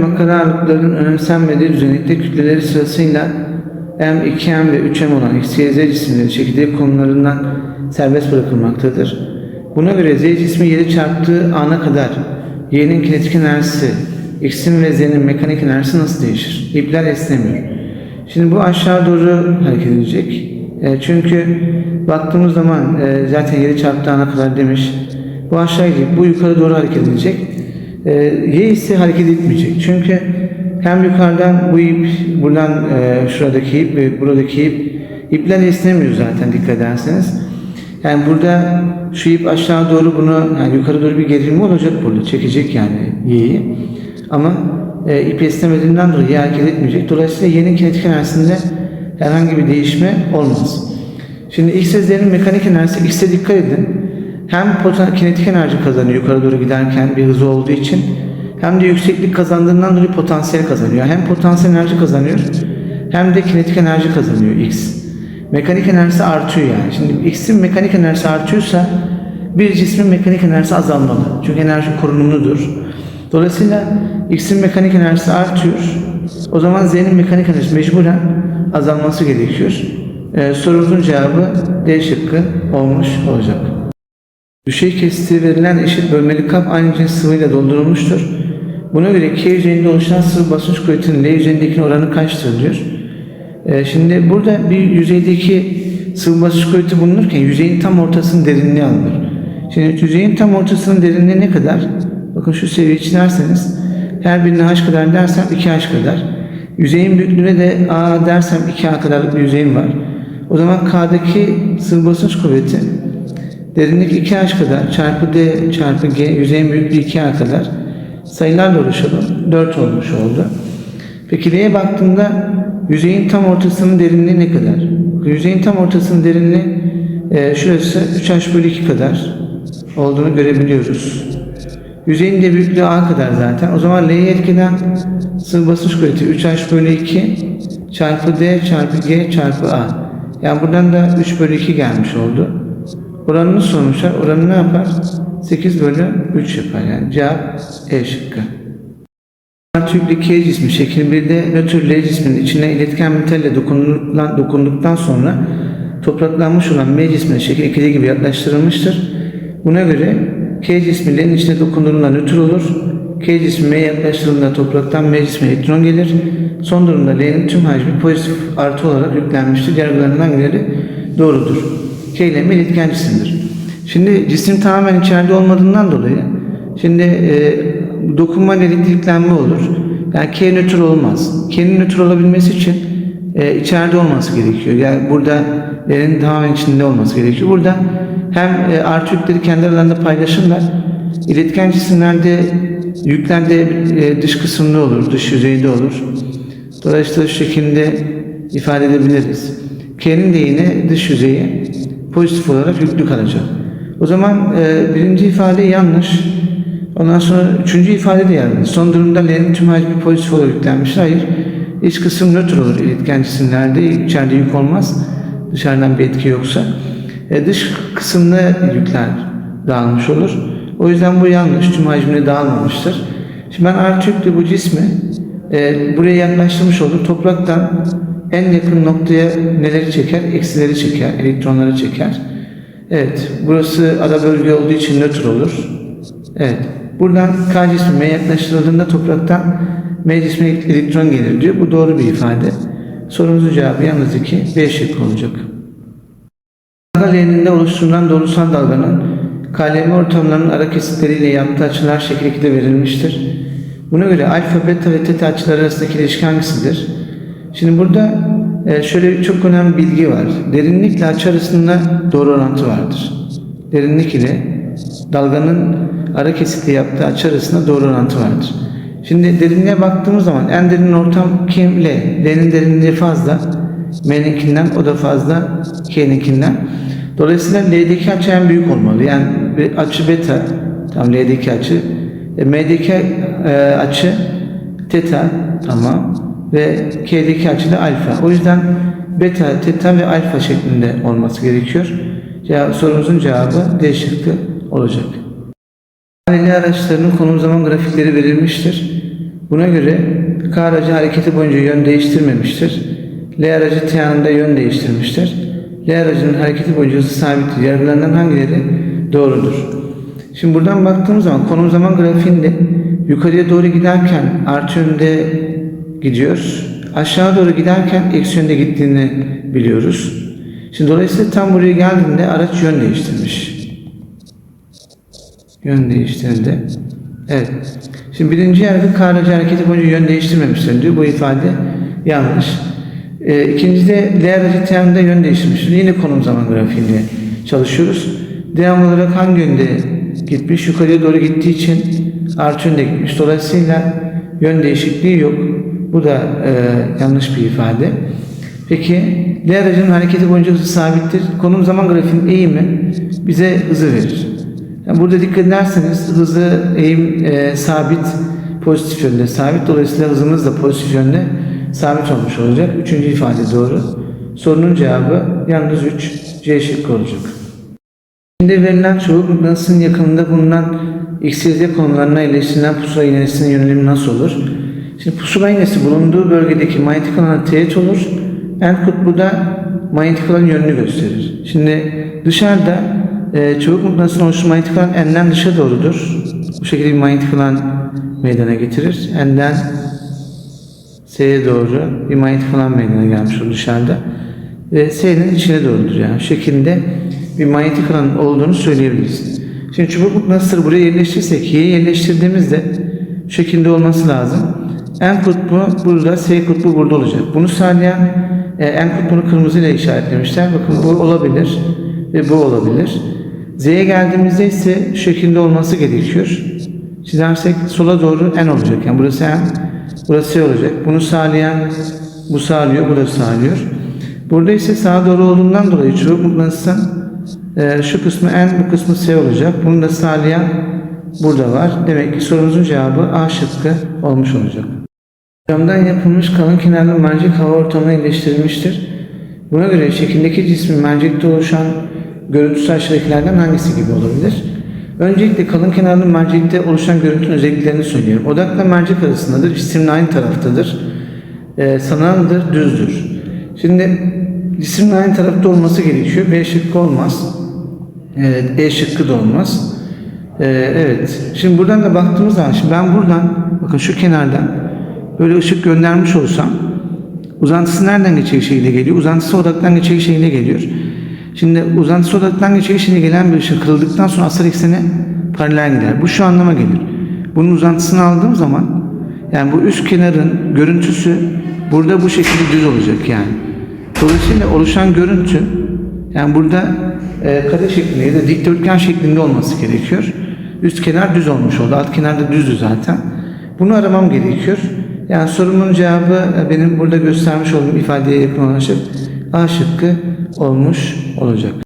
Makara ağırlıkların önemsenmediği düzenekte kütleleri sırasıyla M, 2M ve 3M olan X, Y, Z cisimleri çekirdek konularından serbest bırakılmaktadır. Buna göre Z cismi yeri çarptığı ana kadar Y'nin kinetik enerjisi, X'in ve Z'nin mekanik enerjisi nasıl değişir? İpler esnemiyor. Şimdi bu aşağı doğru hareket edecek. E, çünkü baktığımız zaman e, zaten yeri çarptığı ana kadar demiş. Bu aşağı gidecek, bu yukarı doğru hareket edecek. E, ise hareket etmeyecek. Çünkü hem yukarıdan bu ip, buradan e, şuradaki ip ve buradaki ip, ipler esnemiyor zaten dikkat ederseniz. Yani burada şu ip aşağı doğru bunu, yani yukarı doğru bir gerilme olacak burada, çekecek yani y'yi. Ama e, ip esnemediğinden dolayı y hareket etmeyecek. Dolayısıyla y'nin kinetik enerjisinde herhangi bir değişme olmaz. Şimdi X ve Z'nin mekanik enerjisi, X'e dikkat edin. Hem kinetik enerji kazanıyor yukarı doğru giderken bir hızı olduğu için hem de yükseklik kazandığından dolayı potansiyel kazanıyor. Hem potansiyel enerji kazanıyor hem de kinetik enerji kazanıyor X. Mekanik enerjisi artıyor yani. Şimdi X'in mekanik enerjisi artıyorsa bir cismin mekanik enerjisi azalmalı. Çünkü enerji korunumludur. Dolayısıyla X'in mekanik enerjisi artıyor. O zaman Z'nin mekanik enerjisi mecburen azalması gerekiyor. Ee, sorumuzun cevabı D şıkkı olmuş olacak. Düşey kestiği verilen eşit bölmeli kap aynı cins sıvıyla doldurulmuştur. Buna göre K yüzeyinde oluşan sıvı basınç kuvvetinin L yüzeyindekinin oranı kaçtır diyor. Ee, şimdi burada bir yüzeydeki sıvı basınç kuvveti bulunurken yüzeyin tam ortasının derinliği alınır. Şimdi yüzeyin tam ortasının derinliği ne kadar? Bakın şu seviyeyi çizerseniz her birine h kadar dersem 2h kadar. Yüzeyin büyüklüğüne de a dersem 2a kadarlık bir yüzeyim var. O zaman K'daki sıvı basınç kuvveti derinlik 2h kadar çarpı d çarpı g yüzeyin büyüklüğü 2a kadar sayılarla oluşalım. 4 olmuş oldu. Peki L'ye baktığımda yüzeyin tam ortasının derinliği ne kadar? Yüzeyin tam ortasının derinliği e, şurası 3h bölü 2 kadar olduğunu görebiliyoruz. Yüzeyin de büyüklüğü a kadar zaten. O zaman L'ye etkiden sıvı basınç kuvveti 3h bölü 2 çarpı d çarpı g çarpı a. Yani buradan da 3 bölü 2 gelmiş oldu. Oranını sormuşlar. Oranı ne yapar? 8 bölü 3 yapar. Yani cevap E şıkkı. Tüplü K cismi şekil 1'de nötr L içine iletken metalle dokunulan, dokunduktan sonra topraklanmış olan M cismine şekil 2'de gibi yaklaştırılmıştır. Buna göre K cismi L'nin içine dokunduğunda nötr olur. K cismi M'ye yaklaştırıldığında topraktan M cismine elektron gelir. Son durumda L'nin tüm hacmi pozitif artı olarak yüklenmiştir. Yargılarından hangileri doğrudur? İle M iletken. Şimdi cisim tamamen içeride olmadığından dolayı şimdi e, dokunma elektriklenme olur. Yani K nötr olmaz. K'nin nötr olabilmesi için e, içeride olması gerekiyor. Yani burada L'nin tamamen içinde olması gerekiyor. Burada hem e, artı yükleri kendi aralarında paylaşırlar. İletken cisimlerde yüklerde e, dış kısımda olur, dış yüzeyde olur. Dolayısıyla şu şekilde ifade edebiliriz. K'nin de yine dış yüzeyi pozitif olarak yüklü kalacak. O zaman e, birinci ifade yanlış. Ondan sonra üçüncü ifade de yanlış. Son durumda L'nin tüm hacmi pozitif olarak yüklenmiş. Hayır. İç kısım nötr olur iletken cisimlerde. İçeride yük olmaz. Dışarıdan bir etki yoksa. E, dış kısımda yükler dağılmış olur. O yüzden bu yanlış. Tüm hacmine dağılmamıştır. Şimdi ben artı yüklü bu cismi e, buraya yaklaştırmış oldum. Topraktan en yakın noktaya neleri çeker? Eksileri çeker, elektronları çeker. Evet, burası ara bölge olduğu için nötr olur. Evet, buradan K cismi M'ye yaklaştırıldığında topraktan M cismine elektron gelir diyor. Bu doğru bir ifade. Sorumuzun cevabı yalnız 2, B şıkkı olacak. Dalga leğeninde oluşturulan doğrusal dalganın KLM ortamlarının ara kesitleriyle yaptığı açılar şekil 2'de verilmiştir. Buna göre alfa, beta ve teta açıları arasındaki ilişki hangisidir? Şimdi burada e, şöyle çok önemli bilgi var. Derinlikle açı arasında doğru orantı vardır. Derinlik ile dalganın ara kesitle yaptığı açı arasında doğru orantı vardır. Şimdi derinliğe baktığımız zaman en derin ortam kim? L. L'nin derinliği fazla. M'ninkinden o da fazla K'ninkinden. Dolayısıyla L'deki açı en büyük olmalı. Yani açı beta, tam L'deki açı. E, M'deki e, açı teta, tamam. Ve K'deki açı da alfa. O yüzden beta, teta ve alfa şeklinde olması gerekiyor. Cevap, sorumuzun cevabı D olacak. Paralel araçlarının konum zaman grafikleri verilmiştir. Buna göre K aracı hareketi boyunca yön değiştirmemiştir. L aracı T anında yön değiştirmiştir. L aracının hareketi boyunca hızı sabittir. Yargılarından hangileri doğrudur? Şimdi buradan baktığımız zaman konum zaman grafiğinde yukarıya doğru giderken artı yönde gidiyor. Aşağı doğru giderken eksi gittiğini biliyoruz. Şimdi dolayısıyla tam buraya geldiğinde araç yön değiştirmiş. Yön değiştirdi. Evet. Şimdi birinci yargı K aracı hareketi boyunca yön değiştirmemiştir diyor. Bu ifade yanlış. Ee, ikincide L aracı temde yön değiştirmiştir. Yine konum zaman grafiğinde çalışıyoruz. Devam olarak hangi yönde gitmiş? Yukarıya doğru gittiği için artı yönde gitmiş. Dolayısıyla yön değişikliği yok. Bu da e, yanlış bir ifade. Peki L aracının hareketi boyunca hızı sabittir. Konum zaman grafiğinin eğimi bize hızı verir. Yani burada dikkat ederseniz hızı eğim e, sabit pozitif yönde sabit. Dolayısıyla hızımız da pozitif yönde sabit olmuş olacak. Üçüncü ifade doğru. Sorunun cevabı yalnız 3 C şıkkı olacak. Şimdi verilen çubuk mıknatısının yakınında bulunan X, Y, Z konularına eleştirilen pusula iğnesinin yönelimi nasıl olur? Şimdi pusula iğnesi bulunduğu bölgedeki manyetik alana teğet olur. En kutbu da manyetik alan yönünü gösterir. Şimdi dışarıda e, çubuk mıknatısının oluşturduğu manyetik alan enden dışa doğrudur. Bu şekilde bir manyetik alan meydana getirir. Enden S'ye doğru bir manyetik alan meydana gelmiş olur dışarıda. Ve S'nin içine doğrudur yani. Şu şekilde bir manyetik alan olduğunu söyleyebiliriz. Şimdi çubuk mıknatısları buraya yerleştirirsek Y'ye yerleştirdiğimizde şu şekilde olması lazım. En kutbu burada, S kutbu burada olacak. Bunu sağlayan e, en kutbunu kırmızıyla işaretlemişler. Bakın bu olabilir ve bu olabilir. Z'ye geldiğimizde ise şu şekilde olması gerekiyor. Çizersek sola doğru en olacak. Yani burası en, burası S olacak. Bunu sağlayan bu sağlıyor, bu da sağlıyor. Burada ise sağa doğru olduğundan dolayı çubuk mıknatısın e, şu kısmı en, bu kısmı S olacak. Bunu da sağlayan burada var. Demek ki sorumuzun cevabı A şıkkı olmuş olacak. Camdan yapılmış kalın kenarlı mercek hava ortamına yerleştirilmiştir. Buna göre şekildeki cismin mercekte oluşan görüntüsü aşağıdakilerden hangisi gibi olabilir? Öncelikle kalın kenarlı mercekte oluşan görüntünün özelliklerini söylüyorum. Odakla mercek arasındadır, cisimle aynı taraftadır. Ee, sanaldır, düzdür. Şimdi cisimle aynı tarafta olması gerekiyor. B şıkkı olmaz. Evet, E şıkkı da olmaz. Ee, evet. Şimdi buradan da baktığımız zaman, şimdi ben buradan, bakın şu kenardan böyle ışık göndermiş olsam, uzantısı nereden geçecek şekilde geliyor? Uzantısı odaktan geçecek şekilde geliyor. Şimdi uzantısı odaktan geçecek şekilde gelen bir ışık kırıldıktan sonra asal eksene paralel gider. Bu şu anlama gelir. Bunun uzantısını aldığım zaman, yani bu üst kenarın görüntüsü burada bu şekilde düz olacak yani. Dolayısıyla oluşan görüntü yani burada e, kare şeklinde ya da dikdörtgen şeklinde olması gerekiyor. Üst kenar düz olmuş oldu. Alt kenar da düzdü zaten. Bunu aramam gerekiyor. Yani sorumun cevabı e, benim burada göstermiş olduğum ifadeye yakın olan şık A şıkkı olmuş olacak.